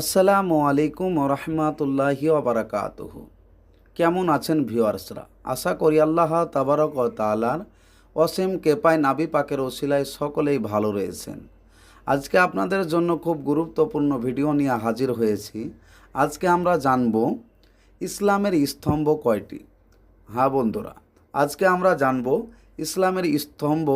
আসসালামু আলাইকুম রহমাতুল্লাহি ওবরাকাতুহ কেমন আছেন ভিউয়ার্সরা? আশা করি আল্লাহ তাবারক ও তালার অসীম কেপায় নাবি পাকের ওসিলায় সকলেই ভালো রয়েছেন। আজকে আপনাদের জন্য খুব গুরুত্বপূর্ণ ভিডিও নিয়ে হাজির হয়েছি। আজকে আমরা জানব ইসলামের স্তম্ভ কয়টি? হ্যাঁ বন্ধুরা, আজকে আমরা জানব ইসলামের স্তম্ভ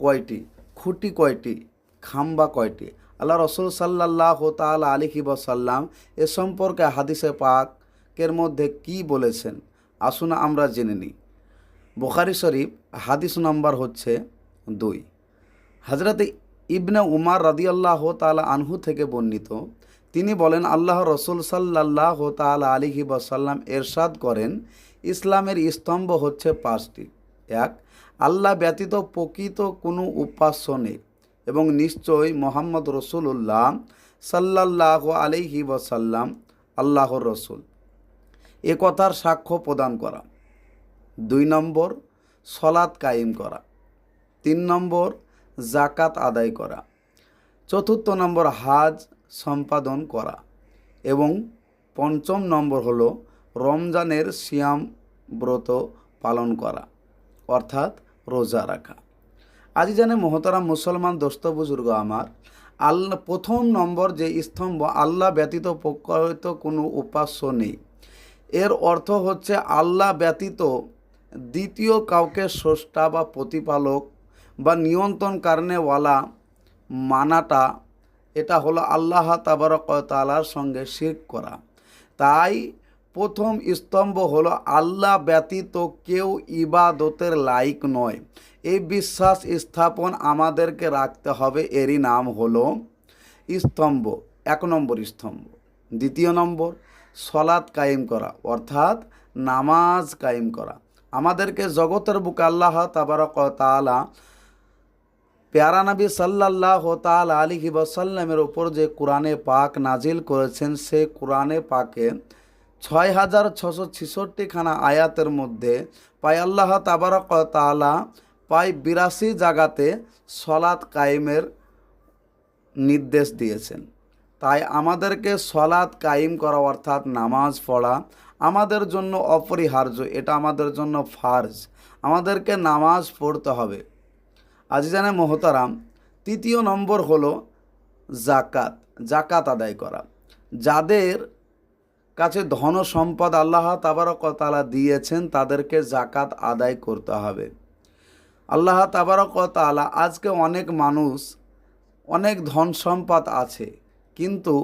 কয়টি, খুঁটি কয়টি, খাম্বা কয়টি আল্লাহ রসুল সাল্লাহ তাল আলিহি সাল্লাম এ সম্পর্কে হাদিসে পাকের মধ্যে কি বলেছেন? আসুন আমরা জেনে নিই। বুখারি শরীফ, হাদিস নম্বর হচ্ছে দুই। হজরত ইবনে উমার রাদিয়াল্লাহ তালা আনহু থেকে বর্ণিত, তিনি বলেন, আল্লাহ রসুল সাল্লাহ তাল আলিহি সাল্লাম এরশাদ করেন, ইসলামের স্তম্ভ হচ্ছে পাঁচটি। এক, আল্লাহ ব্যতীত প্রকৃত কোনো উপাস্য নেই। এবং নিশ্চয় মোহাম্মদ রসুল্লাহ সাল্লাহ আলিহি ওয়াসাল্লাম আল্লাহর রসুল। এ কথার সাক্ষ্য প্রদান করা। দুই নম্বর, সলাৎ কায়েম করা। তিন নম্বর জাকাত আদায় করা। চতুর্থ নম্বর, হাজ সম্পাদন করা। এবং পঞ্চম নম্বর হলো, রমজানের সিয়াম ব্রত পালন করা, অর্থাৎ রোজা রাখা। আজ জানে মহতারাম মুসলমান দোস্ত বুজুর্গ আমার আল্লাহ প্রথম নম্বর যে স্তম্ভ, আল্লাহ ব্যতীত প্রকৃত কোনো উপাস্য নেই। এর অর্থ হচ্ছে আল্লাহ ব্যতীত দ্বিতীয় কাউকে স্রষ্টা বা প্রতিপালক বা নিয়ন্ত্রণ কারণেওয়ালা মানাটা এটা হলো আল্লাহ তাবারক তালার সঙ্গে শির করা তাই প্রথম স্তম্ভ হলো আল্লাহ ব্যতীত কেউ ইবাদতের লাইক নয়। এই বিশ্বাস স্থাপন আমাদেরকে রাখতে হবে। এরই নাম হলো স্তম্ভ, এক নম্বর স্তম্ভ। দ্বিতীয় নম্বর, সলাৎ কায়েম করা, অর্থাৎ নামাজ কায়েম করা। আমাদেরকে জগতের বুকে আল্লাহ তাবারক তালা প্যারা নবী সাল্লাহ তাল আলিহি বাসাল্লামের ওপর যে কোরআনে পাক নাজিল করেছেন, সে কোরআনে পাকে ছয় হাজার ছশো ছেষট্টিখানা আয়াতের মধ্যে পাই আল্লাহ তাবারক তালা প্রায় বিরাশি জায়গাতে সলাৎ কায়েমের নির্দেশ দিয়েছেন। তাই আমাদেরকে সলাৎ কায়েম করা অর্থাৎ নামাজ পড়া আমাদের জন্য অপরিহার্য, এটা আমাদের জন্য ফার্জ। আমাদেরকে নামাজ পড়তে হবে। আজ জানে মহতারাম, তৃতীয় নম্বর হলো জাকাত জাকাত আদায় করা। যাদের কাছে ধন সম্পদ আল্লাহ তাবারক তালা দিয়েছেন, তাদেরকে জাকাত আদায় করতে হবে। আল্লাহ তাবারক তালা আজকে অনেক মানুষ অনেক ধন সম্পদ আছে, কিন্তু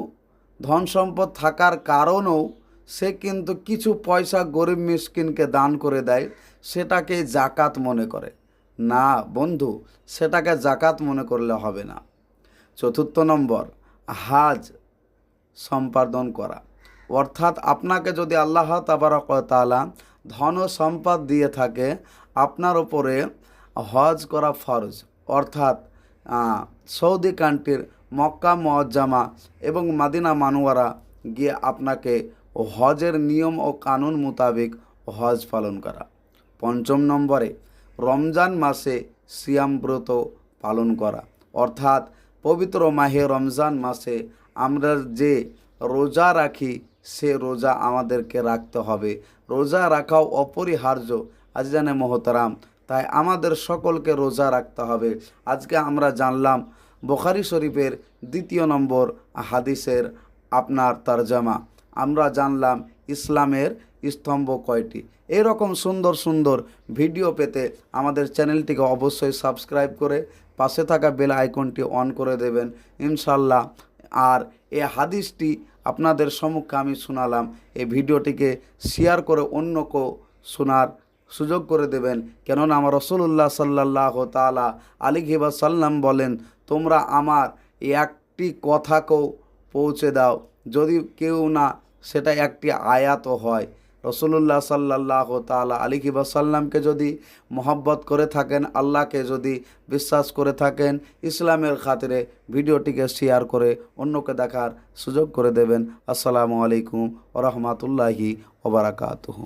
ধন সম্পদ থাকার কারণেও সে কিন্তু কিছু পয়সা গরিব মিসকিনকে দান করে দেয় সেটাকে জাকাত মনে করে। না বন্ধু, সেটাকে জাকাত মনে করলে হবে না। চতুর্থ নম্বর, হাজ সম্পাদন করা। অর্থাৎ আপনাকে যদি আল্লাহ তাবারক তালা ধন সম্পদ দিয়ে থাকে, আপনার ওপরে হজ করা ফরজ। অর্থাৎ সৌদি কান্ট্রির মক্কা মজ্জামা এবং মাদিনা মানুয়ারা গিয়ে আপনাকে হজের নিয়ম ও কানুন মোতাবেক হজ পালন করা। পঞ্চম নম্বরে, রমজান মাসে সিয়াম ব্রত পালন করা। অর্থাৎ, পবিত্র মাহে রমজান মাসে আমরা যে রোজা রাখি সে রোজা আমাদেরকে রাখতে হবে। রোজা রাখাও অপরিহার্য। আজ জানে মহতারাম, তাই আমাদের সকলকে রোজা রাখতে হবে। আজকে আমরা জানলাম বোখারি শরীফের দ্বিতীয় নম্বর হাদিসের আপনার তরজামা। আমরা জানলাম ইসলামের স্তম্ভ কয়টি। এরকম সুন্দর সুন্দর ভিডিও পেতে আমাদের চ্যানেলটিকে অবশ্যই সাবস্ক্রাইব করে পাশে থাকা বেল আইকনটি অন করে দেবেন। ইনশাল্লাহ, আর এ হাদিসটি আপনাদের সম্মুখে আমি শোনালাম। এই ভিডিওটিকে শেয়ার করে অন্য কেউ শোনার সুযোগ করে দেবেন। কেননা আমার রসুল্লাহ সাল্লাহ তালা আলী ঘিবা সাল্লাম বলেন, তোমরা আমার একটি কথাকেও পৌঁছে দাও। যদি কেউ না সেটা একটি আয়াত হয় রসুল্লাহ সাল্লাহ তালা আলী সাল্লামকে যদি মোহব্বত করে থাকেন, আল্লাহকে যদি বিশ্বাস করে থাকেন, ইসলামের খাতিরে ভিডিওটিকে শেয়ার করে অন্যকে দেখার সুযোগ করে দেবেন। আসসালামু আলাইকুম ওরহমতুল্লাহি ওবরাকাতহ